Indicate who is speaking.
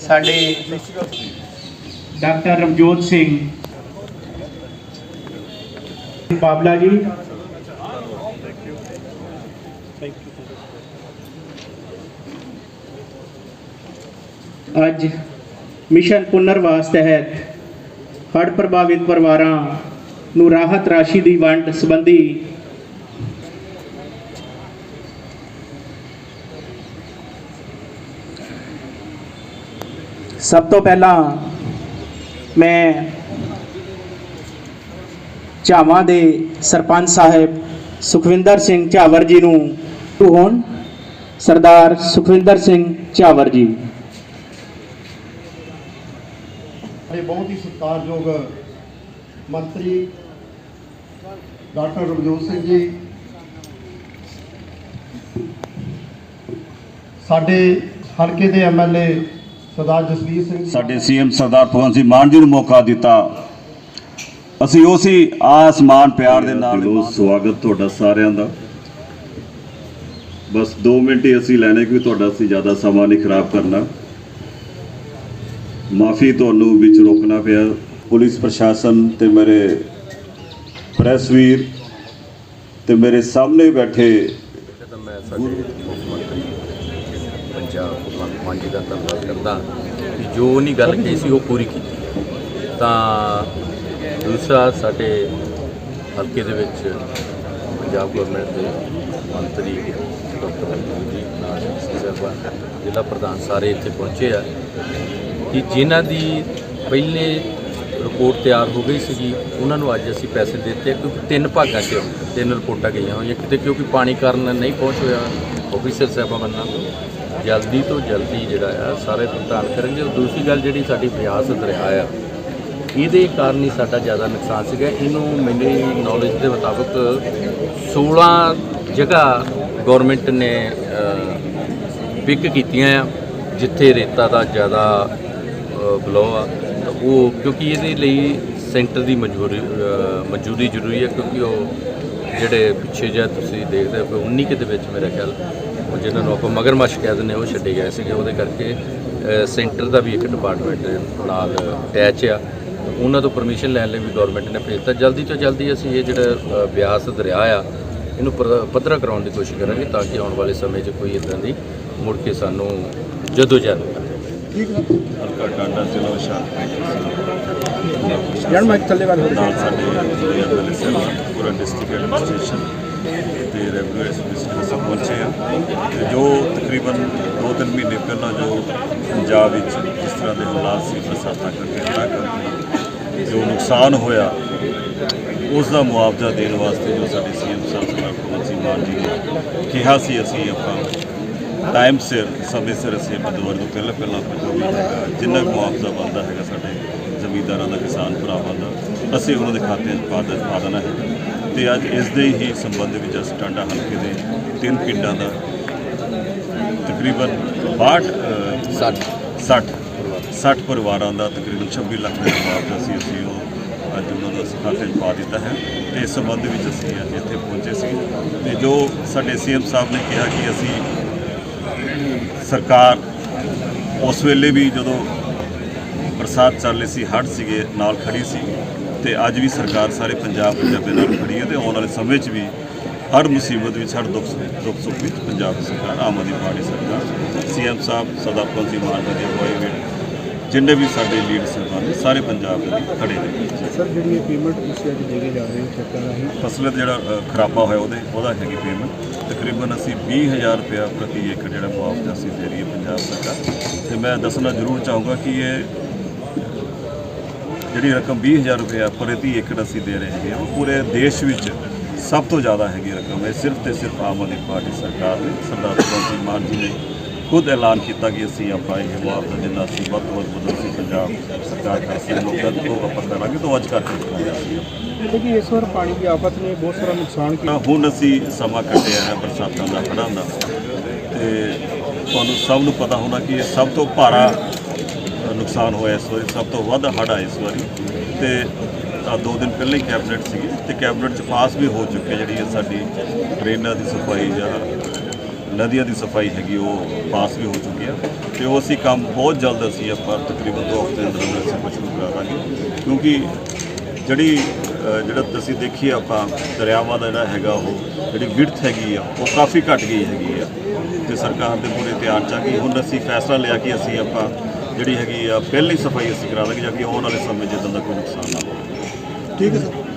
Speaker 1: ਸਾਡੇ ਡਾਕਟਰ ਰਵਜੋਤ ਸਿੰਘ। ਬਾਬਲਾ ਜੀ। ਅੱਜ ਮਿਸ਼ਨ ਪੁਨਰਵਾਸ ਤਹਿਤ ਹੜ੍ਹ ਪ੍ਰਭਾਵਿਤ ਪਰਿਵਾਰਾਂ ਨੂੰ ਰਾਹਤ ਰਾਸ਼ੀ ਦੀ ਵੰਡ ਸੰਬੰਧੀ ਸਭ ਤੋਂ ਪਹਿਲਾਂ ਮੈਂ ਝਾਵਾਂ ਦੇ ਸਰਪੰਚ ਸਾਹਿਬ ਸੁਖਵਿੰਦਰ ਸਿੰਘ ਝਾਵਰ ਜੀ ਨੂੰ ਹੋਣ ਸਰਦਾਰ ਸੁਖਵਿੰਦਰ ਸਿੰਘ ਝਾਵਰ ਜੀ।
Speaker 2: ਇਹ ਬਹੁਤ ਹੀ ਸਤਿਕਾਰਯੋਗ ਮੰਤਰੀ ਡਾਕਟਰ ਰਵਜੋਤ ਸਿੰਘ ਜੀ, ਸਾਡੇ ਹਲਕੇ ਦੇ ਐਮਐਲਏ ਸਰਦਾਰ ਜਸਵੀਰ ਸਿੰਘ ਜੀ
Speaker 3: ਸਾਡੇ ਸੀਐਮ ਸਰਦਾਰ ਭਗਵੰਤ ਸਿੰਘ ਮਾਨ ਜੀ ਨੂੰ ਮੌਕਾ ਦਿੱਤਾ। ਅਸੀਂ ਉਸੇ ਆਸਮਾਨ ਪਿਆਰ ਦੇ ਨਾਲ ਸਵਾਗਤ ਤੁਹਾਡਾ ਸਾਰਿਆਂ ਦਾ। ਬਸ 2 ਮਿੰਟ ਹੀ ਅਸੀਂ ਲੈਣੇ ਕਿ ਤੁਹਾਡਾ ਅਸੀਂ ਜ਼ਿਆਦਾ ਸਮਾਂ ਨਹੀਂ ਖਰਾਬ ਕਰਨਾ। ਮਾਫੀ ਤੁਹਾਨੂੰ ਵਿੱਚ ਰੋਕਣਾ ਪਿਆ। ਪੁਲਿਸ ਪ੍ਰਸ਼ਾਸਨ ਤੇ ਮੇਰੇ ਪ੍ਰੈਸ ਵੀਰ ਤੇ ਮੇਰੇ ਸਾਹਮਣੇ ਬੈਠੇ
Speaker 4: ਤਾਂ ਭਗਵੰਤ ਮਾਨ ਜੀ ਦਾ ਧੰਨਵਾਦ ਕਰਦਾ ਕਿ ਜੋ ਉਹਨੇ ਗੱਲ ਕਹੀ ਸੀ, ਉਹ ਪੂਰੀ ਕੀਤੀ। ਤਾਂ ਦੂਸਰਾ ਸਾਡੇ ਹਲਕੇ ਦੇ ਵਿੱਚ ਪੰਜਾਬ ਗਵਰਨਮੈਂਟ ਦੇ ਮੰਤਰੀ ਡਾਕਟਰ ਮਨਮੋਹਨ ਜੀ ਨਾਲ ਸੀ ਸਰਵਾ ਜ਼ਿਲ੍ਹਾ ਪ੍ਰਧਾਨ ਸਾਰੇ ਇੱਥੇ ਪਹੁੰਚੇ ਆ ਕਿ ਜਿਨ੍ਹਾਂ ਦੀ ਪਹਿਲੇ ਰਿਪੋਰਟ ਤਿਆਰ ਹੋ ਗਈ ਸੀਗੀ, ਉਹਨਾਂ ਨੂੰ ਅੱਜ ਅਸੀਂ ਪੈਸੇ ਦਿੱਤੇ ਕਿਉਂਕਿ ਤਿੰਨ ਭਾਗਾਂ 'ਚ ਤਿੰਨ ਰਿਪੋਰਟਾਂ ਗਈਆਂ ਹੋਈਆਂ, ਕਿਤੇ ਕਿਉਂਕਿ ਪਾਣੀ ਕਾਰਨ ਨਹੀਂ ਪਹੁੰਚ ਹੋਇਆ ਆਫੀਸਰ ਸਾਹਿਬਾਨਾਂ ਨੂੰ ਜਲਦੀ ਤੋਂ ਜਲਦੀ ਜਿਹੜਾ ਆ, ਸਾਰੇ ਭੁਗਤਾਨ ਕਰਨਗੇ। ਔਰ ਦੂਸਰੀ ਗੱਲ ਜਿਹੜੀ ਸਾਡੀ ਬਿਆਸ ਦਰਿਆ ਆ, ਇਹਦੇ ਕਾਰਨ ਹੀ ਸਾਡਾ ਜ਼ਿਆਦਾ ਨੁਕਸਾਨ ਸੀਗਾ। ਇਹਨੂੰ ਮੇਰੀ ਨੌਲੇਜ ਦੇ ਮੁਤਾਬਕ 16 ਜਗ੍ਹਾ ਗਵਰਨਮੈਂਟ ਨੇ ਪਿਕ ਕੀਤੀਆਂ ਆ, ਜਿੱਥੇ ਰੇਤਾ ਦਾ ਜ਼ਿਆਦਾ ਬਲੋ ਆ। ਉਹ ਕਿਉਂਕਿ ਇਹਦੇ ਲਈ ਸੈਂਟਰ ਦੀ ਮਨਜ਼ੂਰੀ ਮਨਜ਼ੂਰੀ ਜ਼ਰੂਰੀ ਹੈ ਕਿਉਂਕਿ ਉਹ ਜਿਹੜੇ ਪਿੱਛੇ ਜਿਹਾ ਤੁਸੀਂ ਦੇਖਦੇ ਹੋ 19 ਕੁ ਦੇ ਵਿੱਚ ਮੇਰਾ ਖਿਆਲ ਉਹ ਜਿਹਨਾਂ ਨੂੰ ਆਪਾਂ ਮਗਰਮੱਛ ਕਹਿ ਦਿੰਦੇ ਹਾਂ, ਉਹ ਛੱਡੇ ਗਏ ਸੀਗੇ। ਉਹਦੇ ਕਰਕੇ ਸੈਂਟਰ ਦਾ ਵੀ ਇੱਕ ਡਿਪਾਰਟਮੈਂਟ ਨਾਲ ਅਟੈਚ ਆ। ਉਹਨਾਂ ਤੋਂ ਪਰਮਿਸ਼ਨ ਲੈਣ ਲਈ ਵੀ ਗਵਰਨਮੈਂਟ ਨੇ ਭੇਜਤਾ। ਜਲਦੀ ਤੋਂ ਜਲਦੀ ਅਸੀਂ ਇਹ ਜਿਹੜਾ ਬਿਆਸ ਦਰਿਆ ਆ ਇਹਨੂੰ ਪੱਧਰਾ ਕਰਾਉਣ ਦੀ ਕੋਸ਼ਿਸ਼ ਕਰਾਂਗੇ ਤਾਂ ਕਿ ਆਉਣ ਵਾਲੇ ਸਮੇਂ 'ਚ ਕੋਈ ਇਦਾਂ ਦੀ ਮੁੜ ਕੇ ਸਾਨੂੰ ਜਦੋਂ ਜਦ
Speaker 3: ਹਲਕਾ ਟਾਂਡਾ ਜ਼ਿਲ੍ਹਾ ਹੁਸ਼ਿਆਰਪੁਰ
Speaker 2: ਜਨ ਮੈਂ ਥੱਲੇ ਗੱਲ
Speaker 3: ਨਾਲ ਸਾਡੇ ਪੂਰਾ ਡਿਸਟ੍ਰਿਕਟ ਐਡਮਿਨਿਸਟ੍ਰੇਸ਼ਨ ਤੇ ਰੈਵਨਿਊ ਐਡਮਿਨਿਸਟ੍ਰੇਸ਼ਨ ਸਭ ਪਹੁੰਚੇ ਆ ਤੇ ਜੋ ਤਕਰੀਬਨ 2-3 ਮਹੀਨੇ ਪਹਿਲਾਂ ਜੋ ਪੰਜਾਬ ਵਿੱਚ ਜਿਸ ਤਰ੍ਹਾਂ ਦੇ ਹਾਲਾਤ ਸੀ, ਬਰਸਾਤਾਂ ਕਰਕੇ ਹੜ੍ਹਾਂ ਕਰਕੇ ਜੋ ਨੁਕਸਾਨ ਹੋਇਆ, ਉਸ ਦਾ ਮੁਆਵਜ਼ਾ ਦੇਣ ਵਾਸਤੇ ਜੋ ਸਾਡੇ ਸੀਐਮ ਸਾਹਿਬ ਸਰਦਾਰ ਭਗਵੰਤ ਸਿੰਘ ਮਾਨ ਜੀ ਨੇ ਕਿਹਾ ਸੀ, ਅਸੀਂ ਆਪਾਂ ਟਾਈਮ ਸਿਰ, ਸਮੇਂ ਸਿਰ ਅਸੀਂ ਬਦਵਰ ਤੋਂ ਪਹਿਲਾਂ ਪਹਿਲਾਂ ਪਹੁੰਚਾਉਣਾ ਹੈਗਾ, ਜਿੰਨਾ ਕੁ ਮੁਆਵਜ਼ਾ ਬਣਦਾ ਹੈਗਾ ਸਾਡੇ ਜ਼ਮੀਂਦਾਰਾਂ ਦਾ, ਕਿਸਾਨ ਭਰਾਵਾਂ ਦਾ, ਅਸੀਂ ਉਹਨਾਂ ਦੇ ਖਾਤੇ 'ਚ ਪਾ ਦੇ- ਪਾ ਦੇਣਾ ਹੈ ਤੇ ਅੱਜ ਇਸ ਦੇ ਹੀ ਸੰਬੰਧ ਵਿੱਚ ਅਸੀਂ ਟਾਂਡਾ ਹਲਕੇ ਦੇ ਤਿੰਨ ਪਿੰਡਾਂ ਦਾ ਤਕਰੀਬਨ 62 ਅ,
Speaker 4: 60
Speaker 3: 60 60 ਪਰਿਵਾਰਾਂ ਦਾ ਤਕਰੀਬਨ 26 ਲੱਖ ਦਾ ਮੁਆਵਜ਼ਾ ਸੀ ਅਸੀਂ ਉਹ ਅੱਜ ਉਹਨਾਂ ਦਾ ਖਾਤੇ 'ਚ ਪਾ ਦਿੱਤਾ ਹੈ ਤੇ ਇਸ ਸੰਬੰਧ ਵਿੱਚ ਅਸੀਂ ਅੱਜ ਇੱਥੇ ਪਹੁੰਚੇ ਸੀ। ਤੇ ਜੋ ਸਾਡੇ ਸੀਐਮ ਸਾਹਿਬ ਨੇ ਕਿਹਾ ਕਿ ਅਸੀਂ ਸਰਕਾਰ ਉਸ ਵੇਲੇ ਵੀ ਜਦੋਂ ਬਰਸਾਤ ਚੱਲ ਰਹੀ ਸੀ ਹੜ੍ਹ ਸੀਗੇ ਨਾਲ ਖੜੀ ਸੀ ਤੇ ਅੱਜ ਵੀ ਸਰਕਾਰ ਸਾਰੇ ਪੰਜਾਬ ਪੰਜਾਬੀ ਨਾਲ ਖੜੀ ਹੈ ਤੇ ਆਉਣ ਵਾਲੇ ਸਮੇਂ 'ਚ ਵੀ ਹਰ ਮੁਸੀਬਤ ਵਿੱਚ ਹਰ ਦੁੱਖ ਦੁੱਖ ਸੁੱਖ ਵਿੱਚ ਪੰਜਾਬ ਸਰਕਾਰ ਆਮ ਆਦਮੀ ਪਾਰਟੀ ਸਰਕਾਰ ਸੀਐਮ ਸਾਹਿਬ ਸਰਦਾਰ ਭਗਵੰਤ ਸਿੰਘ ਮਾਨ ਦੀ ਅਗਵਾਈ ਵਿੱਚ ਜਿੰਨੇ ਵੀ ਸਾਡੇ ਲੀਡ ਸਰਕਾਰ ਨੇ ਸਾਰੇ ਪੰਜਾਬ ਦੇ ਖੜੇ ਨੇ।
Speaker 2: ਸਰ ਜਿਹੜੀ ਇਹ ਪੇਮੈਂਟ ਤੁਸੀਂ ਅੱਜ ਦੇ ਕੇ ਜਾ ਰਹੇ ਹੋ ਸਰਕਾਰ ਰਾਹੀਂ?
Speaker 3: ਫਸਲ ਜਿਹੜਾ ਖਰਾਬਾ ਹੋਇਆ ਉਹਦੇ ਉਹਦਾ ਹੈਗੀ ਪੇਮੈਂਟ ਤਕਰੀਬਨ ਅਸੀਂ 20000 ਰੁਪਇਆ ਪ੍ਰਤੀ ਏਕੜ ਜਿਹੜਾ ਮੁਆਵਜ਼ਾ ਅਸੀਂ ਦੇ ਰਹੀ ਹੈ ਪੰਜਾਬ ਸਰਕਾਰ। ਤੇ ਮੈਂ ਦੱਸਣਾ ਜ਼ਰੂਰ ਚਾਹੂੰਗਾ ਕਿ ਇਹ ਜਿਹੜੀ ਰਕਮ 20000 ਰੁਪਇਆ ਪ੍ਰਤੀ ਏਕੜ ਅਸੀਂ ਦੇ ਰਹੇ ਹੈਗੇ ਹਾਂ, ਉਹ ਪੂਰੇ ਦੇਸ਼ ਵਿੱਚ ਸਭ ਤੋਂ ਜ਼ਿਆਦਾ ਹੈਗੀ ਰਕਮ ਹੈ। ਸਿਰਫ ਤੇ ਸਿਰਫ ਆਮ ਆਦਮੀ ਪਾਰਟੀ ਸਰਕਾਰ ਨੇ ਸਰਦਾਰ ਸਿੰਘ ਮਾਨ ਜੀ ਨੇ ਖੁਦ ਐਲਾਨ ਕੀਤਾ ਕਿ ਅਸੀਂ ਆਪਾਂ ਇਹ ਮੁਆਵਜ਼ਾ ਜਿੰਨਾ ਅਸੀਂ ਵੱਧ ਤੋਂ ਵੱਧ ਬਦਲ ਸੀ ਪੰਜਾਬ ਸਰਕਾਰ ਕਰਕੇ ਲੋਕਾਂ ਤੋਂ ਆਪਾਂ ਕਰਾਂਗੇ ਤਾਂ ਅੱਜ ਕਰਕੇ ਸੀ
Speaker 2: ਕਿਉਂਕਿ ਇਸ ਵਾਰ ਪਾਣੀ ਦੀ ਆਫਤ ਨੇ ਬਹੁਤ ਸਾਰਾ ਨੁਕਸਾਨ ਕੀਤਾ।
Speaker 3: ਹੁਣ ਅਸੀਂ ਸਮਾਂ ਕੱਟਿਆ ਹੈ ਬਰਸਾਤਾਂ ਦਾ ਹੜ੍ਹਾਂ ਦਾ। ਤੇ ਤੁਹਾਨੂੰ ਸਭ ਨੂੰ ਪਤਾ ਹੋਣਾ ਕਿ ਇਹ ਸਭ ਤੋਂ ਭਾਰਾ ਨੁਕਸਾਨ ਹੋਇਆ ਇਸ ਵਾਰੀ, ਸਭ ਤੋਂ ਵੱਧ ਹੜ੍ਹ ਆਏ ਇਸ ਵਾਰੀ। ਤੇ ਆ ਦੋ ਦਿਨ ਪਹਿਲਾਂ ਹੀ ਕੈਬਨਿਟ ਸੀਗੀ, ਤੇ ਕੈਬਨਿਟ ਚ ਪਾਸ ਵੀ ਹੋ ਚੁੱਕੇ ਜਿਹੜੀ ਇਹ ਸਾਡੀ ਟ੍ਰੇਨਾਂ ਦੀ ਸਫ਼ਾਈ ਜਾਂ ਨਦੀਆਂ ਦੀ ਸਫ਼ਾਈ ਹੈਗੀ, ਉਹ ਪਾਸ ਵੀ ਹੋ ਚੁੱਕੀ ਆ। ਤੇ ਉਹ ਅਸੀਂ ਕੰਮ ਬਹੁਤ ਜਲਦ ਅਸੀਂ ਆਪਾਂ ਤਕਰੀਬਨ ਦੋ ਹਫ਼ਤੇ ਦੇ ਅੰਦਰ ਅੰਦਰ ਅਸੀਂ ਕੁਝ ਸ਼ੁਰੂ ਕਰਾ ਦਾਂਗੇ। ਕਿਉਂਕਿ ਜਿਹੜੀ ਜਿਹੜਾ ਤੁਸੀਂ ਦੇਖੀਏ ਆਪਾਂ, ਦਰਿਆਵਾਂ ਦਾ ਜਿਹੜਾ ਹੈਗਾ ਉਹ, ਜਿਹੜੀ ਵਿਡਥ ਹੈਗੀ ਆ, ਉਹ ਕਾਫੀ ਘਟ ਗਈ ਹੈਗੀ ਆ। ਤੇ ਸਰਕਾਰ ਦੇ ਪੂਰੇ ਧਿਆਨ ਚ ਆ ਗਈ। ਹੁਣ ਅਸੀਂ ਫੈਸਲਾ ਲਿਆ ਕਿ ਅਸੀਂ ਆਪਾਂ ਜਿਹੜੀ ਹੈਗੀ ਆ, ਪਹਿਲੀ ਸਫ਼ਾਈ ਅਸੀਂ ਕਰਾ ਦਾਂਗੇ ਜਾਂ ਕਿ ਆਉਣ ਵਾਲੇ ਸਮੇਂ 'ਚ ਇਦਾਂ ਦਾ ਕੋਈ ਨੁਕਸਾਨ ਨਾ ਹੋਵੇ।
Speaker 2: ਠੀਕ ਹੈ ਸਰ।